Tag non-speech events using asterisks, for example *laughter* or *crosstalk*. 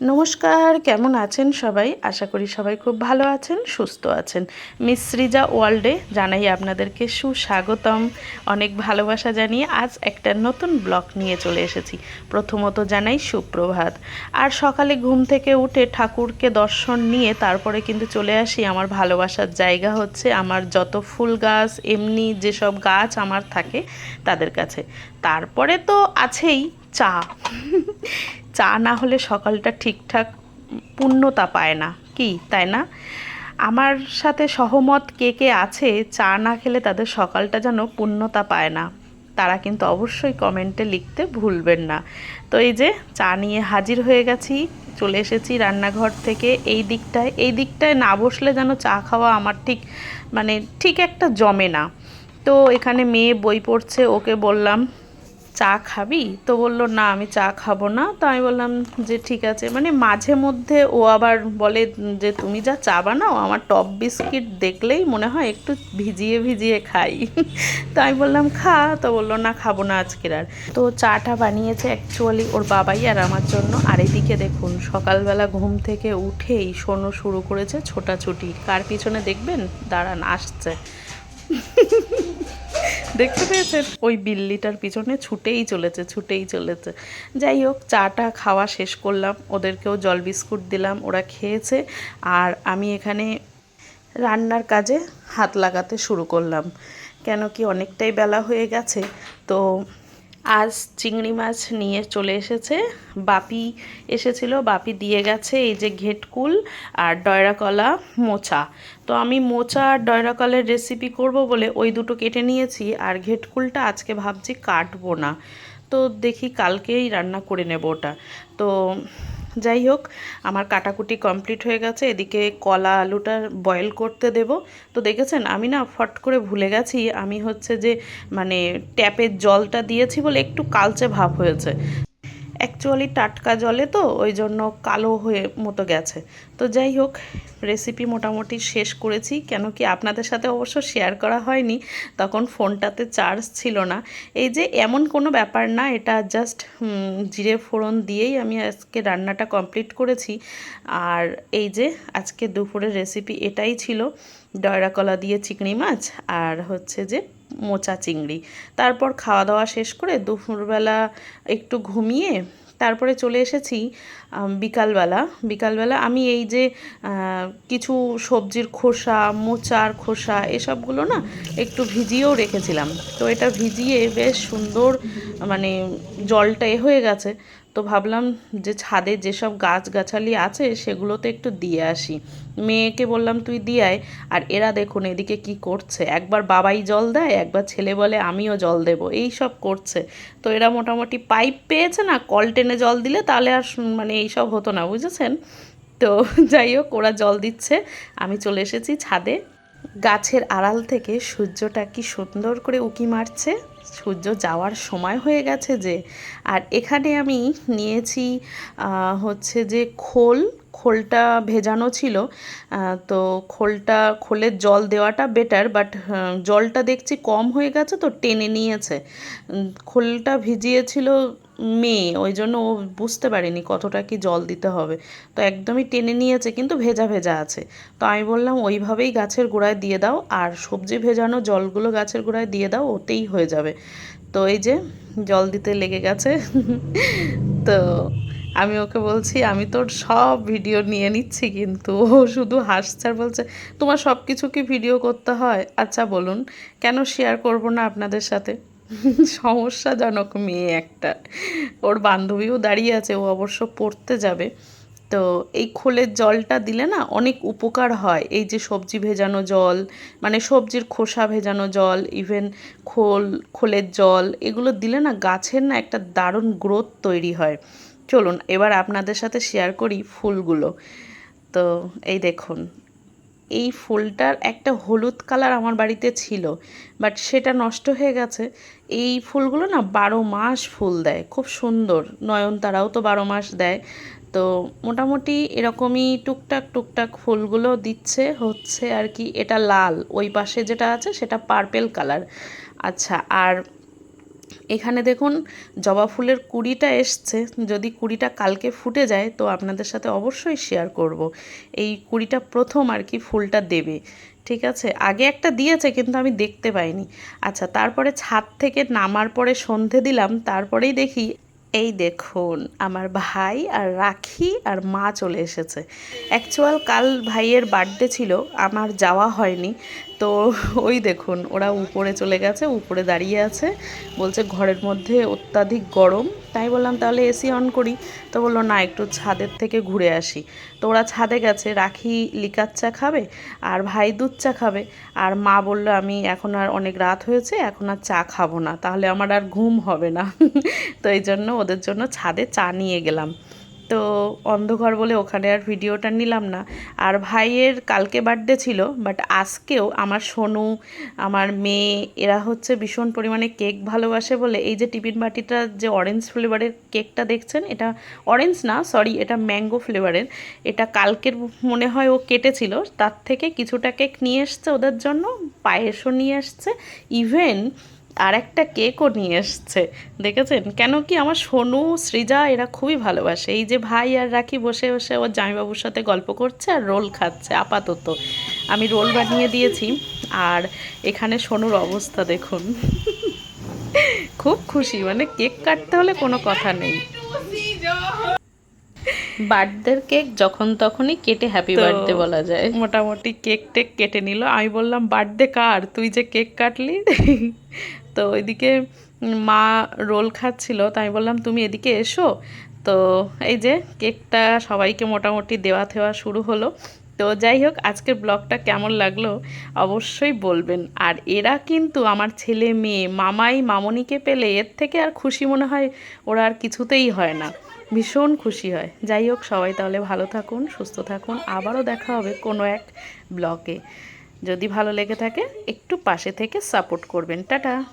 নমস্কার, কেমন আছেন সবাই? আশা করি সবাই খুব ভালো আছেন, সুস্থ আছেন। মিস সৃজা ওয়ার্ল্ডে জানাই আপনাদেরকে সুস্বাগতম। অনেক ভালোবাসা জানিয়ে আজ একটা নতুন ব্লগ নিয়ে চলে এসেছি। প্রথমত জানাই সুপ্রভাত। আর সকালে ঘুম থেকে উঠে ঠাকুরকে দর্শন নিয়ে তারপরে কিন্তু চলে আসি। আমার ভালোবাসার জায়গা হচ্ছে আমার যত ফুল গাছ, এমনি যেসব গাছ আমার থাকে তাদের কাছে। তারপরে তো আছেই। চা। চা না হলে সকালটা ঠিকঠাক পূর্ণতা পায় না। কি, তাই না? আমার সাথে সহমত কে কে আছে, চা না খেলে তাদের সকালটা যেন পূর্ণতা পায় না। তারা কিন্তু অবশ্যই কমেন্টে লিখতে ভুলবেন না। তো এই যে, চা নিয়ে হাজির হয়ে গেছি, চলে এসেছি রান্নাঘর থেকে। এই দিকটায় এই দিকটায় না বসলে যেন চা খাওয়া আমার ঠিক মানে ঠিক একটা জমে না। তো এখানে মেয়ে বই পড়ছে, ওকে বললাম চা খাবি? তো বলল, না, আমি চা খাব না। তো আমি বললাম যে, ঠিক আছে। মানে মাঝে মধ্যে ও আবার বলে যে, তুমি যা চা বানাও, আমার টপ বিস্কিট দেখলেই মনে হয় একটু ভিজিয়ে ভিজিয়ে খাই। তো আমি বললাম, খা। তো বলল, না, খাব না আজকের আর। তো চাটা বানিয়েছে অ্যাকচুয়ালি ওর বাবাই আর আমার জন্য। আর এদিকে দেখুন, সকালবেলা ঘুম থেকে উঠেই শোনো শুরু করেছে ছোটাছুটি। কার পিছনে দেখবেন? দাঁড়ান, আসছে। দেখতে পেয়েছেন? ওই বিল্লিটার পিছনে ছুটেই চলেছে ছুটেই চলেছে। যাই হোক, চাটা খাওয়া শেষ করলাম। ওদেরকেও জল বিস্কুট দিলাম, ওরা খেয়েছে। আর আমি এখানে রান্নার কাজে হাত লাগাতে শুরু করলাম। কেন কি অনেকটাই বেলা হয়ে গেছে, তো আজ চিংড়ি মাছ নিয়ে চলে এসেছে। বাপি এসেছিল, বাপি দিয়ে গেছে এই যে ঘেটকুল আর ডয়রাকলা মোচা। তো আমি মোচা আর ডয়রাকলের রেসিপি করব বলে ওই দুটো কেটে নিয়েছি আর ঘেটকুলটা আজকে ভাবছি কাটবো না। তো দেখি কালকেই রান্না করে নেব ওটা। তো যাই হোক, আমার কাটাকুটি কমপ্লিট হয়ে গেছে। এদিকে কলা আলুটা বয়েল করতে দেব। তো দেখেছেন, আমি না ফট করে ভুলে গেছি, আমি হচ্ছে যে মানে ট্যাপের জলটা দিয়েছি বলে একটু কালচে ভাব হয়েছে। অ্যাকচুয়ালি টাটকা জলে তো ওই জন্য কালো হয়ে মতো গেছে। তো যাই হোক রেসিপি মোটামুটি শেষ করেছি, কেন কি আপনাদের সাথে অবশ্য শেয়ার করা হয়নি, তখন ফোনটাতে চার্জ ছিল না। এই যে এমন কোনো ব্যাপার না, এটা জাস্ট জিরে ফোড়ন দিয়েই আমি আজকে রান্নাটা কমপ্লিট করেছি। আর এই যে আজকে দুপুরের রেসিপি এটাই ছিল ডয়রা কলা দিয়ে চিংড়ি মাছ, আর হচ্ছে যে মোচা চিংড়ি। তারপর খাওয়া দাওয়া শেষ করে দুপুরবেলা একটু ঘুমিয়ে তারপরে চলে এসেছি বিকালবেলা। বিকালবেলা আমি এই যে কিছু সবজির খোসা, মোচার খোসা এসবগুলো না একটু ভিজিয়েও রেখেছিলাম। তো এটা ভিজিয়ে বেশ সুন্দর মানে জলটা এ হয়ে গেছে। তো ভাবলাম যে ছাদে যেসব গাছগাছালি আছে সেগুলোতে একটু দিয়ে আসি। মেয়েকে বললাম, তুই দিয়ে আর এরা দেখুন এদিকে কি করছে। একবার বাবাই জল দেয়, একবার ছেলে বলে, আমিও জল দেবো। এই সব করছে। তো এরা মোটামুটি পাইপ পেয়েছে না, কল টেনে জল দিলে তাহলে আর মানে এই সব হতো না, বুঝেছেন? তো *laughs* যাই হোক, ওরা জল দিচ্ছে। আমি চলে এসেছি ছাদে। গাছের আড়াল থেকে সূর্যটা কি সুন্দর করে উকি মারছে? সূর্য যাওয়ার সময় হয়ে গেছে যে। আর এখানে আমি নিয়েছি হচ্ছে যে খোল। খোলটা ভেজানো ছিল। তো খোলটা, খোলের জল দেওয়াটা বেটার বাট জলটা দেখছি কম হয়ে গেছে তো টেনে নিয়েছে। খোলটা ভিজিয়েছিল মেয়ে, ওই জন্য ও বুঝতে পারেনি কতটা কি জল দিতে হবে। তো একদমই টেনে নিয়েছে, কিন্তু ভেজা ভেজা আছে। তো আমি বললাম, ওইভাবেই গাছের গোড়ায় দিয়ে দাও, আর সবজি ভেজানো জলগুলো গাছের গোড়ায় দিয়ে দাও, ওতেই হয়ে যাবে। তো এই যে, জল দিতে লেগে গেছে। *laughs* তো আমি ওকে বলছি, আমি তোর সব ভিডিও নিয়ে নিচ্ছি, কিন্তু ও শুধু হাসছে আর বলছে, তোমার সব কিছু কি ভিডিও করতে হয় আচ্ছা বলুন, কেন শেয়ার করব না আপনাদের সাথে? সমস্যাজনক মেয়ে একটা। ওর বান্ধবীও দাঁড়িয়ে আছে, ও অবশ্য পড়তে যাবে। তো এই খোলের জলটা দিলে না অনেক উপকার হয়। এই যে সবজি ভেজানো জল মানে সবজির খোসা ভেজানো জল ইভেন খোল, খোলের জল, এগুলো দিলে না গাছের না একটা দারুণ গ্রোথ তৈরি হয়। চলুন, এবার আপনাদের সাথে শেয়ার করি ফুলগুলো। তো এই দেখুন এই ফুলটার একটা হলুদ কালার আমার বাড়িতে ছিল বাট সেটা নষ্ট হয়ে গেছে। এই ফুলগুলো না বারো মাস ফুল দেয়, খুব সুন্দর। নয়নতারাও তো বারো মাস দেয়। তো মোটামুটি এরকমই টুকটাক টুকটাক ফুলগুলো দিচ্ছে, হচ্ছে আর কি এটা লাল। ওই পাশে যেটা আছে সেটা পার্পেল কালার আচ্ছা আর এখানে দেখুন জবা ফুলের কুড়িটা এসছে। যদি কুড়িটা কালকে ফুটে যায়, তো আপনাদের সাথে অবশ্যই শেয়ার করব। এই কুড়িটা প্রথম আর কি ফুলটা দেবে। ঠিক আছে? আগে একটা দিয়েছে, কিন্তু আমি দেখতে পাইনি। আচ্ছা তারপরে ছাদ থেকে নামার পরে সন্ধে দিলাম, তারপরেই দেখি এই দেখুন, আমার ভাই আর রাখি আর মা চলে এসেছে। অ্যাকচুয়াল কাল ভাইয়ের বার্থডে ছিল, আমার যাওয়া হয়নি। তো ওই দেখুন, ওরা উপরে চলে গেছে, উপরে দাঁড়িয়ে আছে। বলছে ঘরের মধ্যে অত্যাধিক গরম। তাই বললাম, তাহলে এসি অন করি। তো বলল, না, একটু ছাদের থেকে ঘুরে আসি। তো ওরা ছাদে গেছে, রাখি লিকার চা খাবে আর ভাই দুধ চা খাবে। আর মা বলল, আমি এখন আর অনেক রাত হয়েছে, এখন আর চা খাব না, তাহলে আমার আর ঘুম হবে না। *laughs* তো এই জন্য ওদের জন্য ছাদে চা নিয়ে গেলাম। তো অন্ধকার বলে ওখানে আর ভিডিওটা নিলাম না। আর ভাইয়ের কালকে বার্থডে ছিল বাট আজকেও আমার সোনু, আমার মেয়ে, এরা হচ্ছে ভীষণ পরিমাণে কেক ভালোবাসে বলে। এই যে টিফিন বাটিটা, যে অরেঞ্জ ফ্লেভারের কেকটা দেখছেন, এটা অরেঞ্জ না সরি এটা ম্যাঙ্গো ফ্লেভারের এটা কালকের মনে হয় ও কেটেছিল, তার থেকে কিছুটা কেক নিয়ে এসছে ওদের জন্য, পায়েসও নিয়ে এসছে। ইভেন আর একটা কেকও নিয়ে এসছে, দেখেছেন? কেন কি আমার সোনু, সৃজা এরা খুবই ভালোবাসে। এই যে ভাই আর রাখি বসে বসে ওর জামাইবাবুর সাথে গল্প করছে আর রোল খাচ্ছে, আপাতত। আমি রোল বানিয়ে দিয়েছি আর এখানে সোনুর অবস্থা দেখুন। খুব খুশি মানে কেক কাটতে হলে কোনো কথা নেই। বার্থডের কেক যখন তখনই কেটে হ্যাপি বার্থডে বলা যায়। মোটামুটি কেক টেক কেটে নিল। আমি বললাম বার্থডে কার? তুই যে কেক কাটলি? *laughs* তো ওইদিকে মা রোল খাচ্ছিল তাই বললাম তুমি এদিকে এসো। তো এই যে কেকটা সবাইকে মোটামুটি দেওয়া থেওয়া শুরু হলো। তো যাই হোক, আজকের ব্লগটা কেমন লাগল অবশ্যই বলবেন। আর এরা কিন্তু আমার ছেলে মেয়ে, মামাই মামনিকে পেলে এর থেকে আর খুশি মনে হয় ওরা আর কিছুতেই হয় না। ভীষণ খুশি হয়। যাই হোক, সবাই তাহলে ভালো থাকুন, সুস্থ থাকুন। আবারও দেখা হবে কোনো এক ব্লগে। যদি ভালো লেগে থাকে, একটু পাশে থেকে সাপোর্ট করবেন। টাটা!